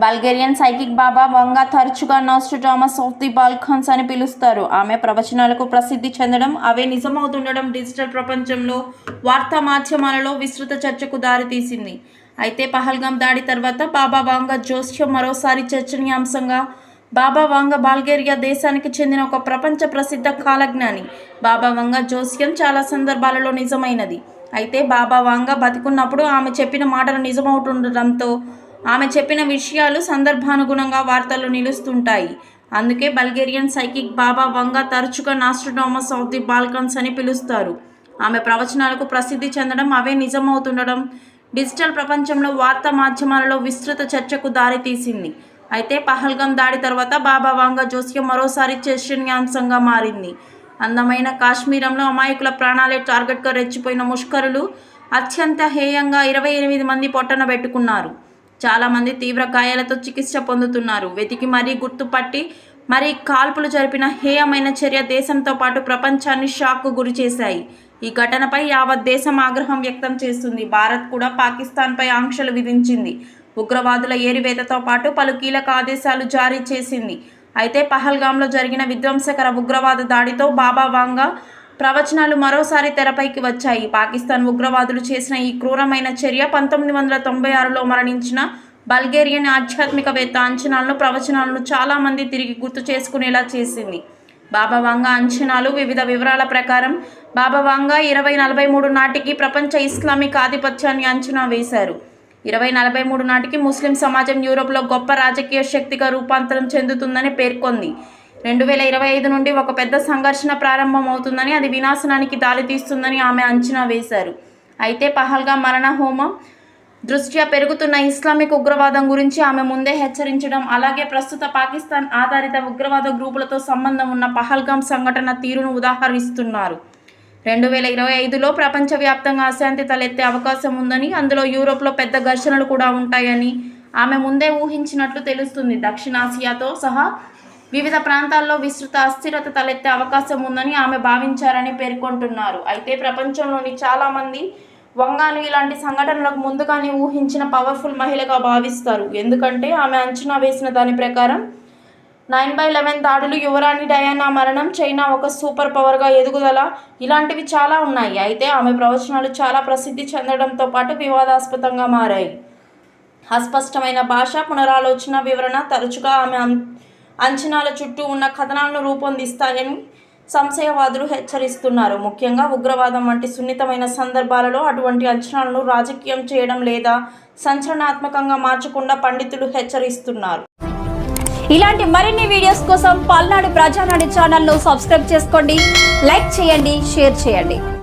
Bulgarian psychic బాబా వంగ తరచుగా Nostradamus of the బాల్ఖాన్స్ అని పిలుస్తారు. ఆమె ప్రవచనాలకు ప్రసిద్ధి చెందడం అవే నిజమవుతుండడం డిజిటల్ ప్రపంచంలో వార్తా మాధ్యమాలలో విస్తృత చర్చకు దారితీసింది. అయితే పహల్గాం దాడి తర్వాత బాబా వాంగ జోస్యం మరోసారి చర్చనీయాంశంగా బాబా వాంగ బల్గేరియా దేశానికి చెందిన ఒక ప్రపంచ ప్రసిద్ధ కాలజ్ఞాని. బాబా వంగ జోస్యం చాలా సందర్భాలలో నిజమైనది. అయితే బాబా వాంగ బతికున్నప్పుడు ఆమె చెప్పిన మాటలు నిజమవుతుండటంతో ఆమె చెప్పిన విషయాలు సందర్భానుగుణంగా వార్తలు నిలుస్తుంటాయి. అందుకే బల్గేరియన్ సైకిక్ బాబా వంగ తరచుగా నాస్ట్రోడామస్ ఆఫ్ ది బాల్కన్స్ అని పిలుస్తారు. ఆమె ప్రవచనాలకు ప్రసిద్ధి చెందడం అవే నిజమవుతుండడం డిజిటల్ ప్రపంచంలో వార్తా మాధ్యమాలలో విస్తృత చర్చకు దారితీసింది. అయితే పహల్గం దాడి తర్వాత బాబా వాంగ జోస్యం మరోసారి చర్చనీయాంశంగా మారింది. అందమైన కాశ్మీరంలో అమాయకుల ప్రాణాలే టార్గెట్గా రెచ్చిపోయిన ముష్కరులు అత్యంత హేయంగా ఇరవై ఎనిమిది మంది పొట్టన పెట్టుకున్నారు. చాలామంది తీవ్ర గాయాలతో చికిత్స పొందుతున్నారు. వెతికి మరీ గుర్తుపట్టి మరి కాల్పులు జరిపిన హేయమైన చర్య దేశంతో పాటు ప్రపంచాన్ని షాక్కు గురి చేశాయి. ఈ ఘటనపై యావత్ దేశం ఆగ్రహం వ్యక్తం చేస్తుంది. భారత్ కూడా పాకిస్తాన్పై ఆంక్షలు విధించింది. ఉగ్రవాదుల ఏరివేతతో పాటు పలు కీలక ఆదేశాలు జారీ చేసింది. అయితే పహల్గాంలో జరిగిన విధ్వంసకర ఉగ్రవాద దాడితో బాబా వాంగా ప్రవచనాలు మరోసారి తెరపైకి వచ్చాయి. పాకిస్తాన్ ఉగ్రవాదులు చేసిన ఈ క్రూరమైన చర్య పంతొమ్మిది వందల తొంభై ఆరులో మరణించిన బల్గేరియన్ ఆధ్యాత్మికవేత్త అంచనాలను ప్రవచనాలను చాలామంది తిరిగి గుర్తు చేసుకునేలా చేసింది. బాబా వాంగా అంచనాలు వివిధ వివరాల ప్రకారం బాబా వాంగా ఇరవై నలభై మూడు నాటికి ప్రపంచ ఇస్లామిక్ ఆధిపత్యాన్ని అంచనా వేశారు. ఇరవై నలభై మూడు నాటికి ముస్లిం సమాజం యూరోప్లో గొప్ప రాజకీయ శక్తిగా రూపాంతరం చెందుతుందని పేర్కొంది. రెండు వేల ఇరవై ఐదు నుండి ఒక పెద్ద సంఘర్షణ ప్రారంభమవుతుందని అది వినాశనానికి దారితీస్తుందని ఆమె అంచనా వేశారు. అయితే పహల్గా మరణ హోమం దృష్ట్యా పెరుగుతున్న ఇస్లామిక్ ఉగ్రవాదం గురించి ఆమె ముందే హెచ్చరించడం అలాగే ప్రస్తుత పాకిస్తాన్ ఆధారిత ఉగ్రవాద గ్రూపులతో సంబంధం ఉన్న పహల్గాం సంఘటన తీరును ఉదాహరిస్తున్నారు. రెండు వేల ఇరవై ఐదులో ప్రపంచవ్యాప్తంగా అశాంతి తలెత్తే అవకాశం ఉందని అందులో యూరోప్లో పెద్ద ఘర్షణలు కూడా ఉంటాయని ఆమె ముందే ఊహించినట్లు తెలుస్తుంది. దక్షిణాసియాతో సహా వివిధ ప్రాంతాల్లో విస్తృత అస్థిరత తలెత్తే అవకాశం ఉందని ఆమె భావించారని పేర్కొంటున్నారు. అయితే ప్రపంచంలోని చాలామంది వంగాను ఇలాంటి సంఘటనలకు ముందుగానే ఊహించిన పవర్ఫుల్ మహిళగా భావిస్తారు. ఎందుకంటే ఆమె అంచనా వేసిన దాని ప్రకారం నైన్ బై లెవెన్ దాడులు యువరాణి డయానా మరణం చైనా ఒక సూపర్ పవర్గా ఎదుగుదల ఇలాంటివి చాలా ఉన్నాయి. అయితే ఆమె ప్రవచనాలు చాలా ప్రసిద్ధి చెందడంతో పాటు వివాదాస్పదంగా మారాయి. అస్పష్టమైన భాష పునరాలోచన వివరణ తరచుగా ఆమె అంచనాల చుట్టూ ఉన్న కథనాలను రూపొందిస్తాయని సంశయవాదులు హెచ్చరిస్తున్నారు. ముఖ్యంగా ఉగ్రవాదం వంటి సున్నితమైన సందర్భాలలో అటువంటి అంచనాలను రాజకీయం చేయడం లేదా సంచలనాత్మకంగా మార్చకుండా పండితులు హెచ్చరిస్తున్నారు. ఇలాంటి మరిన్ని వీడియోస్ కోసం పల్నాడు ప్రజానాడు ఛానల్ను సబ్స్క్రైబ్ చేసుకోండి లైక్ చేయండి షేర్ చేయండి.